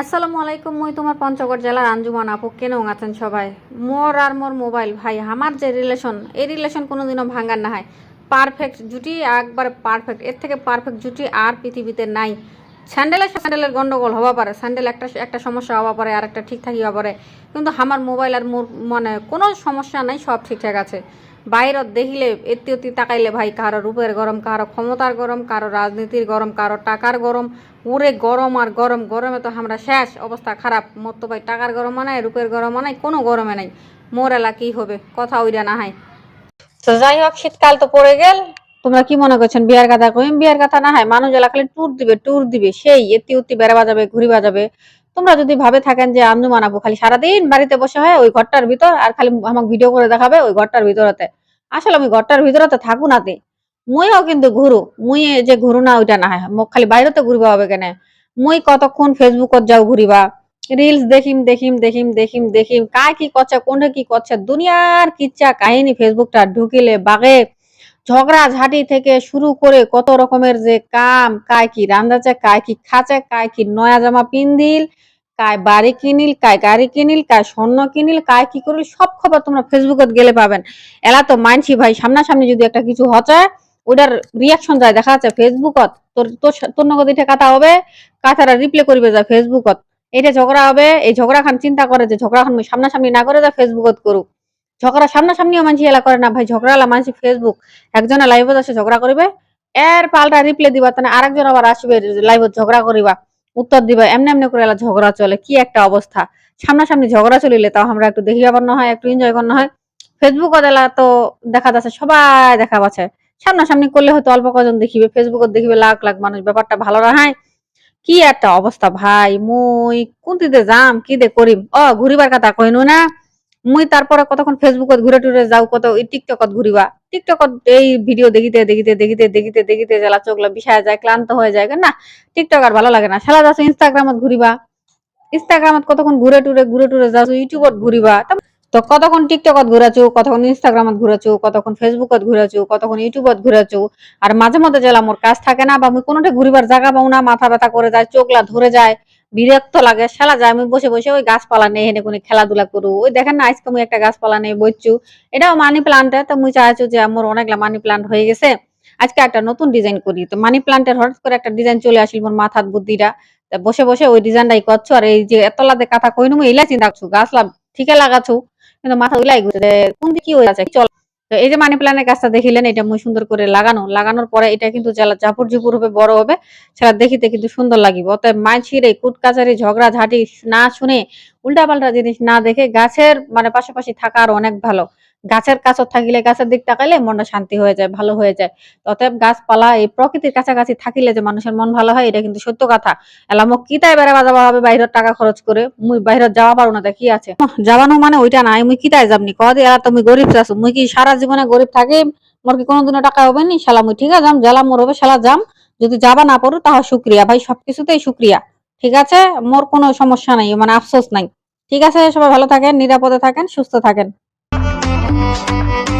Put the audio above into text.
আসসালামু আলাইকুম, মই তোমার পঞ্চগড় জেলার আঞ্জুমান আপু। কেন আছেন সবাই? মোর আর মোর মোবাইল, ভাই, আমার যে রিলেশন এই রিলেশন কোনোদিনও ভাঙার না হয়। পারফেক্ট জুটি, একবার পারফেক্ট এর থেকে পারফেক্ট জুটি আর পৃথিবীতে নাই। স্যান্ডেলের স্যান্ডেলের গন্ডগোল হওয়া পারে, স্যান্ডেল একটা একটা সমস্যা হওয়া পারে আর একটা ঠিকঠাক হওয়া পারে। কিন্তু আমার মোবাইল আর মোর মানে কোনো সমস্যা নাই, সব ঠিকঠাক আছে। বাইরত দেখিলে এত্তি অতি তাকাইলে ভাই কারও রূপের গরম, কারও ক্ষমতার গরম, কারও রাজনীতির গরম, কারও টাকার গরম। উড়ে গরম আর গরম, গরমে তো আমরা শেষ। অবস্থা খারাপ। মোর তো ভাই টাকার গরম নাই, রূপের গরম নাই, কোনো গরমে নাই। মোর এলা কি হবে? কথা ওইটা না হয়। তো যাই হোক, শীতকাল তো পড়ে গেল। তোমরা কি মনে করছেন বিয়ার কথা কইম? বিয়ার কথা না হয়, মানুষ এলা খালি ট্যুর দিবে ট্যুর দিবে, সেই এতি উতি বেড়াবা যাবে ঘুরিবা যাবে তোমরা যদি ভাবে থাকেন যে আঞ্জু মানাবো খালি সারাদিন বাড়িতে বসে হয়, ওই ঘরটার ভিতর, আর খালি আমাকে ভিডিও করে দেখাবে ওই ঘরটার ভিতরতে। আসলে আমি ঘরটার ভিতরতে থাকু নাতে মুইও কিন্তু ঘুরু, মুই যে ঘুরু না, ওইটা না হয়। খালি বাইরেতে ঘুরিবা হবে কেন? মুই কতক্ষণ ফেসবুকত যাও ঘুরিবা? রিলস দেখিম দেখিম দেখিম দেখিম দেখিম। কায় কি করছে কোনটা কি করছে? দুনিয়ার কিচ্ছা কাহিনী ফেসবুকটা ঢুকিলে বাগে ঝগড়া ঝাঁটি থেকে শুরু করে কত রকমের যে কাম, কায় কি রান্দাছে কায় কি খাচ্ছে কায় কি নয়া জামা পিন্দিল কায় বাড়ি কিনিল, কায় গাড়ি কিনিল, কায় স্বর্ণ কিনিল, কায় কি করিল, সব খবর তোমরা ফেসবুকত গেলে পাবেন। এলা তো মানছি ভাই, সামনাসামনি যদি একটা কিছু হচ্ছে ওটার রিয়াকশন যায়, দেখা যাচ্ছে ফেসবুকত তোর তোর নগদ এটা কাটা হবে কাথারা রিপ্লে করবে যায় ফেসবুকত এটা ঝগড়া হবে, এই ঝগড়া খান চিন্তা করে যে ঝগড়া খান সামনাসামনি না করে যা ফেসবুকত করুক। ঝগড়া সামনাসামনিও মানুষ এলা করে না, ভাই। ঝগড়া এলা মানছি ফেসবুক একজনে লাইভত আসে ঝগড়া করবে। এর পাল্টা রিপ্লে দিবা, তাহলে আরেকজন আবার আসবে লাইভত ঝগড়া করিবা। উত্তর দিবা, এমনি এমনি করে এলা ঝগড়া চলে। কি একটা অবস্থা। সামনাসামনি ঝগড়া চলিলে তাও আমরা একটু দেখি আবার হয়, একটু এনজয় করানো হয়। ফেসবুকত এলা তো দেখা যাচ্ছে, সবাই দেখা পাচ্ছে। সামনাসামনি করলে হয়তো অল্প কজন দেখিবে ফেসবুকত দেখিবে লাখ লাখ মানুষ, ব্যাপারটা ভালো না, হয়। কি একটা অবস্থা, ভাই। মুই কোনটিতে যাম, কি দে করিম। অ, ঘুরিবার কথা কইনু না। মুই তারপরে কতক্ষণ ফেসবুকত ঘুরে টুরে যাও, কত টিকটকত ঘুরিবা। টিকটকত এই ভিডিও দেখিতে দেখিতে দেখিতে দেখিতে দেখিতে জেলা চোখলা বিষায় যায়, ক্লান্ত হয়ে যায় না? টিকটক আর ভালো লাগে না। শালা যাচ্ছ ইনস্টাগ্রামত ঘুরিবা। ইনস্টাগ্রামত কতক্ষণ ঘুরে টুরে ঘুরে টুরে যাচ্ছ ইউটিউবত ঘুরিবা। তো কতক্ষণ টিকটকত ঘুরাছো কতক্ষণ ইনস্টাগ্রামত ঘুরাছো কতক্ষণ ফেসবুকত ঘুরাছো কতক্ষণ ইউটিউবত ঘুরাছো আর মাঝে মধ্যে জেলা মোর কাজ থাকে না, বা মুই কোনোটা ঘুরিবার জায়গা পাও না, মাথা ব্যথা করে যায়, চোখলা ধরে যায়। বিরক্ত লাগে। শালা যায় আমি বসে বসে ওই গাছপালা নেই হেনে কোনো খেলাধুলা করু। ওই দেখেন না, আজকে মুই একটা গাছপালা নেই বইছু এটাও মানি প্লান্টে তো মুই চাইছো যে আমার অনেকগুলা মানি প্লান্ট হয়ে গেছে। আজকে একটা নতুন ডিজাইন করি। তো মানি প্লান্টের হঠাৎ করে একটা ডিজাইন চলে আসিল মোর মাথার বুদ্ধিটা। বসে বসে ওই ডিজাইনটাই করছ। আর এই যে এতলাতে কথা কইনু, মুই এলা চিন্তা করছ গাছ লাভ ঠিকই লাগাছো কিন্তু মাথা উলাই যে কোন দিকে কি হয়ে আছে চল। তো এই যে মানি প্ল্যানের গাছটা দেখিলেন, এটা মুই সুন্দর করে লাগানো। লাগানোর পরে এটা কিন্তু জাপুর জুপুর হবে বড় হবে। সেটা দেখিতে কিন্তু সুন্দর লাগিব। অতএব মানছির এই কুটকাচারি ঝগড়া, ঝাঁটি না শুনে উল্টা পাল্টা জিনিস না দেখে গাছের মানে পাশাপাশি থাকা আর অনেক ভালো। গাছের কাছে থাকিলে গাছের দিক তাকাইলে মনটা শান্তি হয়ে যায়, ভালো হয়ে যায়। অতএব গাছপালা এই প্রকৃতির কাছাকাছি থাকিলে যে মানুষের মন ভালো হয়, এটা কিন্তু সত্য কথা। এলা মোক কি তাই বেড়াবা যাবা হবে বাইরের টাকা খরচ করে? মুই বাইরের যাওয়া পারো না কি আছে। যাবানো মানে ওইটা নাই, মুই কি তাই যাবনি? কদি এলা তুমি গরিব আছো মুই কি সারা জীবনে গরিব থাকি? মোর কি কোনোদিনও টাকা হবে নি? শালা, মুই ঠিক আছে যাম জেলা মোর হবে, শালা যাম। যদি যাবা না পারো তাহলে শুক্রিয়া ভাই, সবকিছুতেই শুক্রিয়া ঠিক আছে? মোর কোনো সমস্যা নাই মানে আফসোস নাই। ঠিক আছে, সবাই ভালো থাকেন, নিরাপদে থাকেন, সুস্থ থাকেন। Música